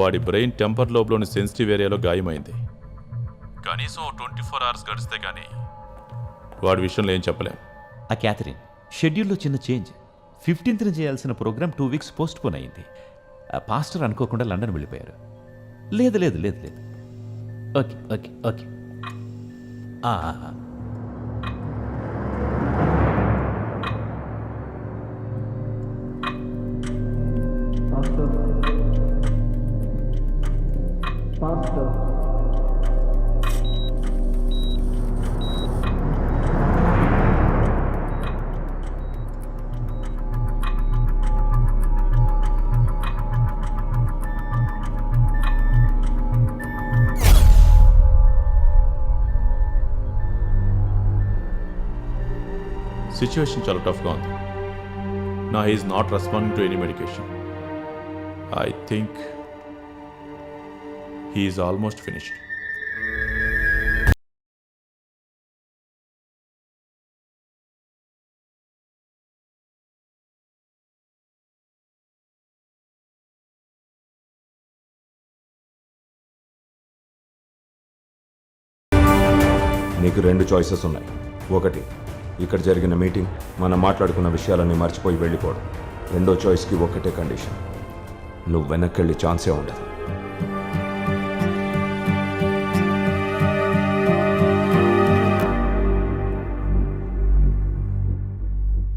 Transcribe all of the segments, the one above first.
వాడి brain temper లోబ్లోని sensitive ఏరియాలో గాయమైంది. కనీసం ట్వంటీ ఫోర్ అవర్స్ గడిస్తే కానీ వాడి విషయంలో ఏం చెప్పలేం. ఆ క్యాథరిన్ షెడ్యూల్లో చిన్న చేంజ్. ఫిఫ్టీన్త్న చేయాల్సిన programme two weeks postpone అయింది. ఆ పాస్టర్ అనుకోకుండా లండన్ వెళ్ళిపోయారు. లేదు లేదు లేదు లేదు. Okay okay okay. Faster. Situation చాలా టఫ్గా ఉంది నా is not responding to any medication I think he's almost finished నీకు రెండు చాయిసెస్ ఉన్నాయి. ఒకటి ఇక్కడ జరిగిన మీటింగ్ మనం మాట్లాడుకున్న విషయాలన్నీ మర్చిపోయి వెళ్ళిపోవడం. రెండో చాయిస్కి ఒక్కటే కండిషన్ నువ్వు వెనక్కి వెళ్ళే ఛాన్సే ఉండదు.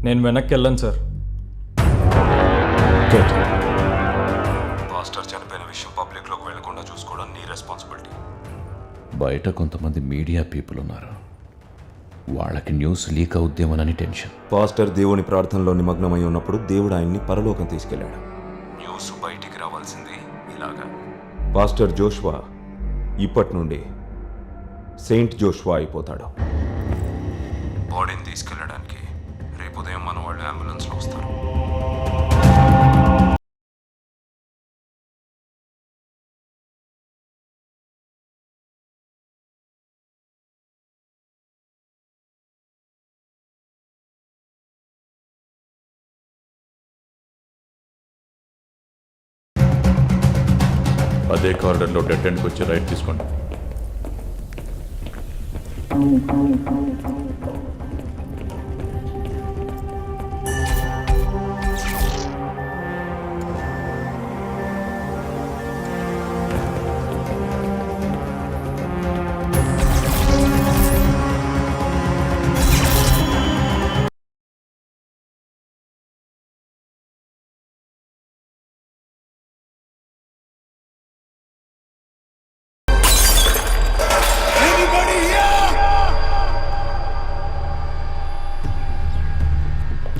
నేను వెనక్కి వెళ్ళను సార్ పాస్టర్ చనిపోయిన విషయం పబ్లిక్లోకి వెళ్ళకుండా చూసుకోవడం నీ రెస్పాన్సిబిలిటీ. బయట కొంతమంది మీడియా పీపుల్ ఉన్నారు. వాళ్ళకి న్యూస్ లీక్ అవుద్దేమోనని టెన్షన్. పాస్టర్ దేవుని ప్రార్థనలో నిమగ్నమై ఉన్నప్పుడు దేవుడు ఆయన్ని పరలోకం తీసుకెళ్ళాడు న్యూస్ బయటికి రావాల్సింది ఇలాగా. పాస్టర్ జోష్వా ఇప్పటి నుండి సెయింట్ జోష్వా అయిపోతాడు. బాడీని తీసుకెళ్ళడానికి అదే కారిడర్లో డెడ్ ఎండ్కి వచ్చి రైట్ తీసుకోండి.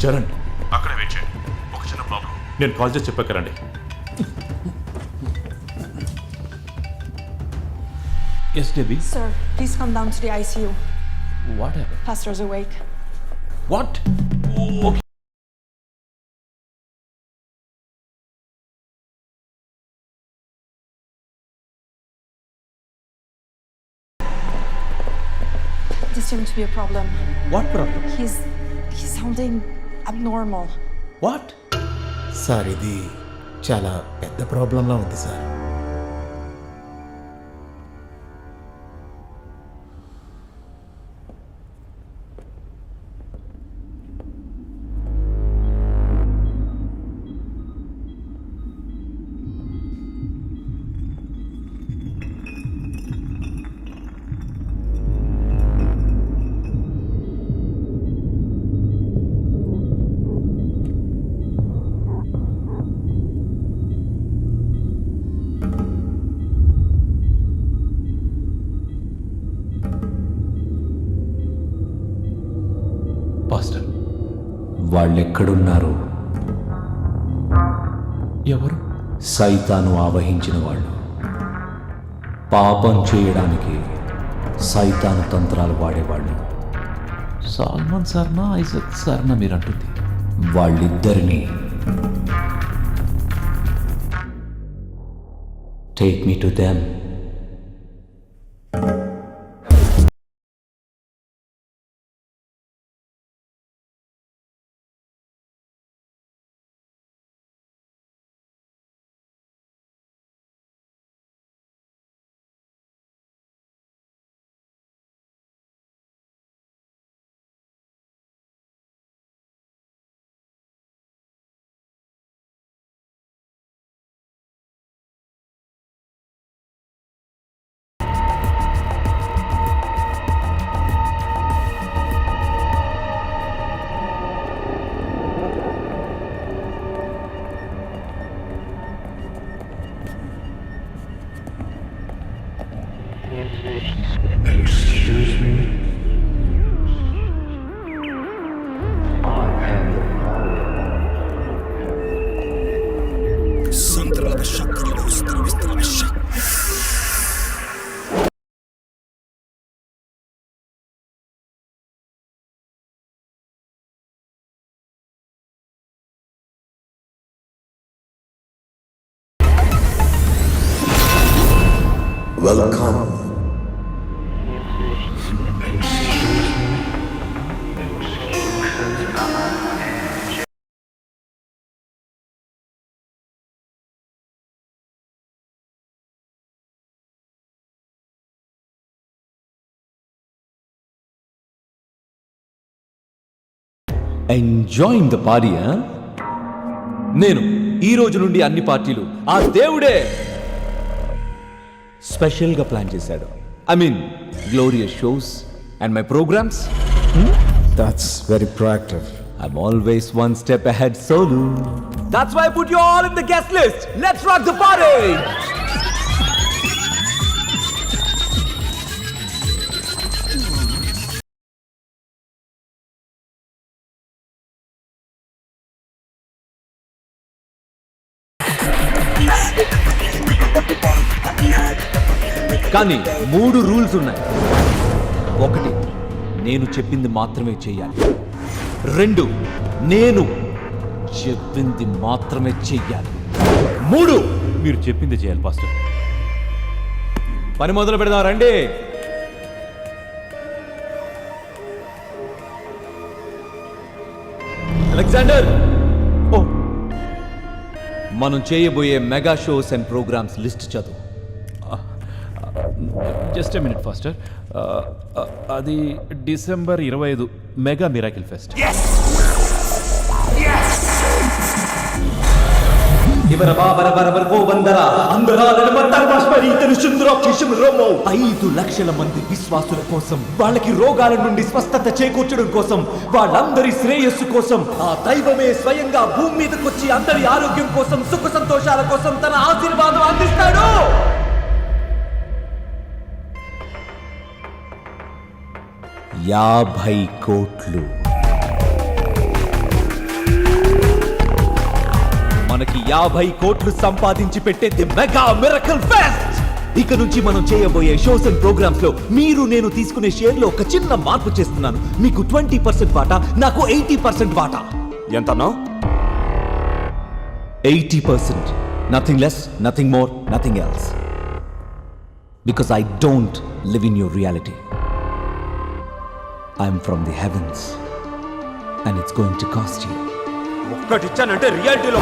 చరణ్ అక్కడే వెయిట్ చేయండి ఒక చిన్న ప్రాబ్లం నేను కాల్ చేసి చెప్పాకరండి yes Debbie Sir, please come down to the ICU. What happen Pastor's awake. What This seems to be a problem. What problem He's he's sounding abnormal. What sir ఇది చాలా పెద్ద ప్రాబ్లంలా ఉంది sir వాళ్ళెక్కడున్నారు? ఎవరు? సైతాను ఆవహించిన వాళ్ళు. పాపం చేయడానికి సైతాను తంత్రాలు వాడేవాళ్ళు. సాల్మన్ సార్నా ఐజక్ సార్నా మీరు అంటుంది వాళ్ళిద్దరినీ take me to them. Excuse me? Santra de Chakra, Welcome enjoying the party నేను ఈ రోజు నుండి అన్ని పార్టీలు ఆ దేవుడే స్పెషల్గా ప్లాన్ చేశాడు I mean glorious shows and my programmes that's very proactive I'm always one step ahead solo. That's why I put you all in the guest list. Let's rock the party! కానీ మూడు rules ఉన్నాయి. ఒకటి నేను చెప్పింది మాత్రమే చేయాలి రెండు నేను చెప్పింది మాత్రమే చెయ్యాలి. మూడు మీరు చెప్పింది చేయాలి పాస్టర్. పని మొదలు పెడదాం రండి. అలెగ్జాండర్! మనం చేయబోయే mega shows and programmes list చదువు. జస్ట్ మినిట్ పాస్టర్ అది డిసెంబర్ ఇరవై ఐదు మెగా మిరాకిల్ ఫెస్ట్. ಇವರ ಬಾಬರ ಬರಬರ್ಗೋ ಬಂದರ అందరాలను మత్తార్మాస్పరీతను సుందరాక్షిషం రోమో ఐదు లక్షల మంది విశ్వాసుల కోసం వాళ్ళకి రోగాల నుండి స్వస్థత చేకూర్చడం కోసం వాళ్ళందరి శ్రేయస్సు కోసం ఆ దైవమే స్వయంగా భూమి మీదకి వచ్చి అందరి ఆరోగ్యం కోసం సుఖ సంతోషాల కోసం తన ఆశీర్వాదం అందిస్తాడు యాభై కోట్లు మనకి యాభై కోట్లు సంపాదించి పెట్టేది మెగా మిరకల్ ఫెస్ట్. ఇక నుంచి మనం చేయబోయే షోస్ అండ్ ప్రోగ్రామ్స్లో మీరు నేను తీసుకునే షేర్లో ఒక చిన్న మార్పు చేస్తున్నాను. మీకు ట్వంటీ పర్సెంట్ వాటా నాకు ఎయిటీ పర్సెంట్ వాటా. ఎంతనో eighty percent. Nothing less nothing more nothing else because I don't live in your reality I'm from the heavens and it's going to cost you ఒక్కటి ఇచ్చానంటే రియాలిటీలో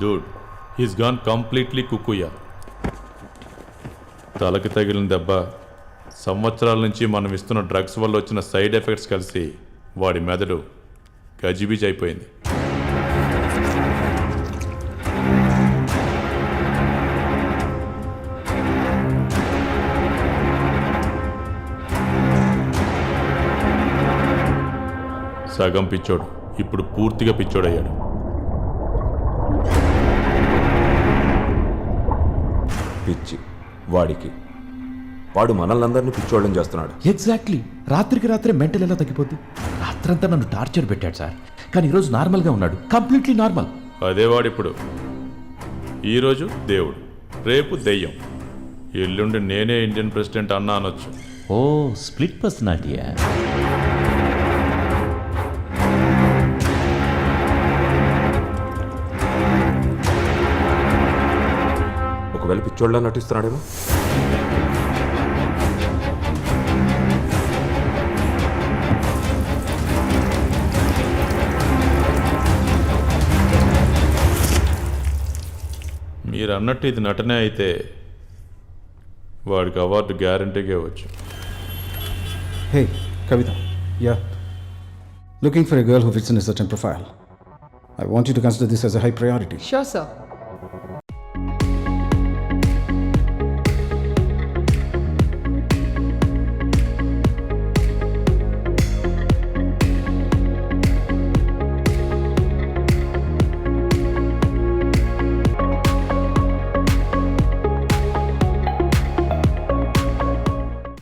డూడ్ హీస్ గాన్ కంప్లీట్లీ కుక్కుయ్యా తలకి తగిలిన దెబ్బ సంవత్సరాల నుంచి మనం ఇస్తున్న డ్రగ్స్ వల్ల వచ్చిన సైడ్ ఎఫెక్ట్స్ కలిసి వాడి మెదడు గజిబిజి అయిపోయింది. సగం పిచ్చోడు ఇప్పుడు పూర్తిగా పిచ్చోడయ్యాడు. పిచ్చి వాడికి. వాడు మనల్ని పిచ్చోళ్ళని చేస్తున్నాడు. ఎగ్జాక్ట్లీ రాత్రికి రాత్రే మెంటల్ ఎలా తగ్గిపోద్ది? రాత్రంతా నన్ను టార్చర్ పెట్టాడు సార్. కానీ ఈరోజు నార్మల్గా ఉన్నాడు. కంప్లీట్లీ నార్మల్ అదే వాడిప్పుడు. ఈరోజు దేవుడు. రేపు దెయ్యం. ఎల్లుండి నేనే ఇండియన్ ప్రెసిడెంట్ అన్నా అనొచ్చు. ఓ స్ప్లిట్ పర్సనాలిటీయా ఒకవేళ పిచ్చోళ్ళ నటిస్తున్నాడేమో. మీరు అన్నట్టు ఇది నటనే అయితే వాడికి అవార్డు గ్యారంటీగా వచ్చు. Hey Kavitha yeah looking for a girl who fits in is certain profile I want you to consider this as a high priority sure sir